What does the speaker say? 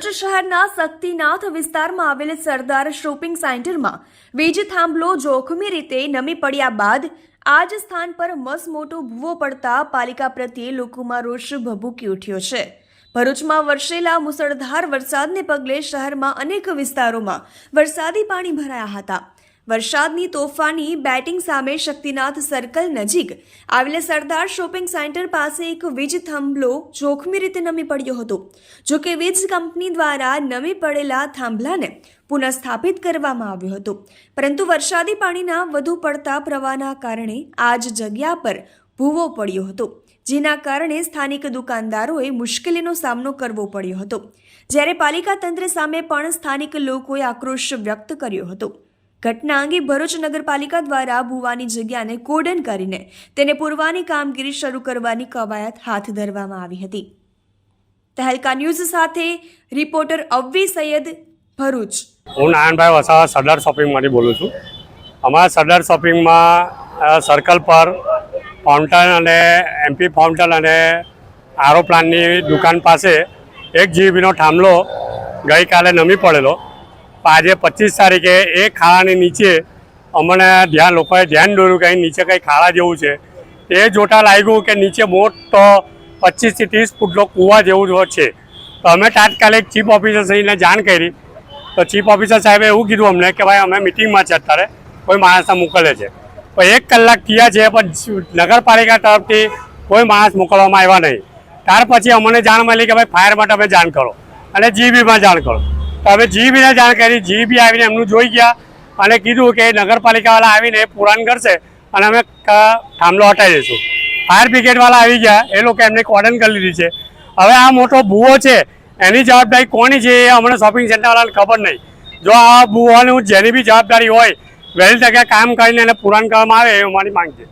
ભરૂચ શહેરના શક્તિનાથ વિસ્તારમાં આવેલ સરદાર શોપિંગ સેન્ટરમાં વીજ થાંભલો જોખમી રીતે નમી પડ્યા બાદ આ જ સ્થાન પર મસમોટો ભૂવો પડતા પાલિકા પ્રત્યે લોકોમાં રોષ ભભૂકી ઉઠ્યો છે. ભરૂચમાં વરસેલા મુસળધાર વરસાદને પગલે શહેરમાં અનેક વિસ્તારોમાં વરસાદી પાણી ભરાયા હતા. વરસાદની તોફાની બેટિંગ સામે શક્તિનાથ સર્કલ નજીક. આવેલ સરદાર શોપિંગ સેન્ટર પાસે એક વીજ થાંભલો જોખમી રીતે નમી પડ્યો હતો. જો કે વીજ કંપની દ્વારા નમી પડેલા થાંભલાને પુનઃસ્થાપિત કરવામાં આવ્યો હતો. પરંતુ વરસાદી પાણીના વધુ પડતા પ્રવાહના કારણે આ જ જગ્યા પર ભૂવો પડ્યો હતો, જેના કારણે સ્થાનિક દુકાનદારોએ મુશ્કેલીનો સામનો કરવો પડ્યો હતો. જ્યારે પાલિકા તંત્ર સામે પણ સ્થાનિક લોકોએ આક્રોશ વ્યક્ત કર્યો હતો. ઘટના અંગે ભરૂચ નગરપાલિકા દ્વારા ભુવાની જગ્યાને કોડન કરીને તેને પૂરવાની કામગીરી શરૂ કરવાની કવાયત હાથ ધરવામાં આવી હતી. તહેલકા ન્યૂઝ સાથે રિપોર્ટર અવ્વી સૈયદ, ભરૂચ. હું નારાયણભાઈ વસાવા, સરદાર શોપિંગમાંથી બોલું છું. અમારા સરદાર શોપિંગમાં સર્કલ પર ફાઉન્ટન અને એમપી ફાઉન્ટન અને આરો પ્લાનની દુકાન પાસે એક જીબીનો થાંભલો ગઈકાલે નમી પડેલો. આજે પચીસ તારીખે એ ખાડાની નીચે અમને ધ્યાન લોકોએ ધ્યાન દોર્યું કે નીચે કંઈ ખાડા જેવું છે. એ જોતા લાગ્યું કે નીચે મોટો પચીસથી ત્રીસ ફૂટનો કૂવા જેવું છે. તો અમે તાત્કાલિક ચીફ ઓફિસર શ્રીને જાણ કરી. તો ચીફ ઓફિસર સાહેબે એવું કીધું અમને કે ભાઈ અમે મિટિંગમાં છે અત્યારે, કોઈ માણસને મોકલે છે. પણ એક કલાક થયા છે, પણ નગરપાલિકા તરફથી કોઈ માણસ મોકલવામાં આવ્યા નહીં. ત્યાર પછી અમને જાણ મળી કે ભાઈ ફાયર માટે તમે જાણ કરો અને જીબીમાં જાણ કરો. હવે જીબીને જાણ કરી, જીબી આવીને એમનું જોઈ ગયા અને કીધું કે નગરપાલિકાવાળા આવીને પુરાણ કરશે અને અમે થાંભલો હટાવી દઈશું. ફાયર બ્રિગેડવાળા આવી ગયા, એ લોકો એમને કોર્ડન કરી લીધી છે. હવે આ મોટો ભૂવો છે, એની જવાબદારી કોની છે એ અમને શોપિંગ સેન્ટરવાળાને ખબર નહીં. જો આ ભૂવાની જેની બી જવાબદારી હોય, વહેલી તકે કામ કરીને એને પુરાણ કરવામાં આવે એ અમારી માંગ છે.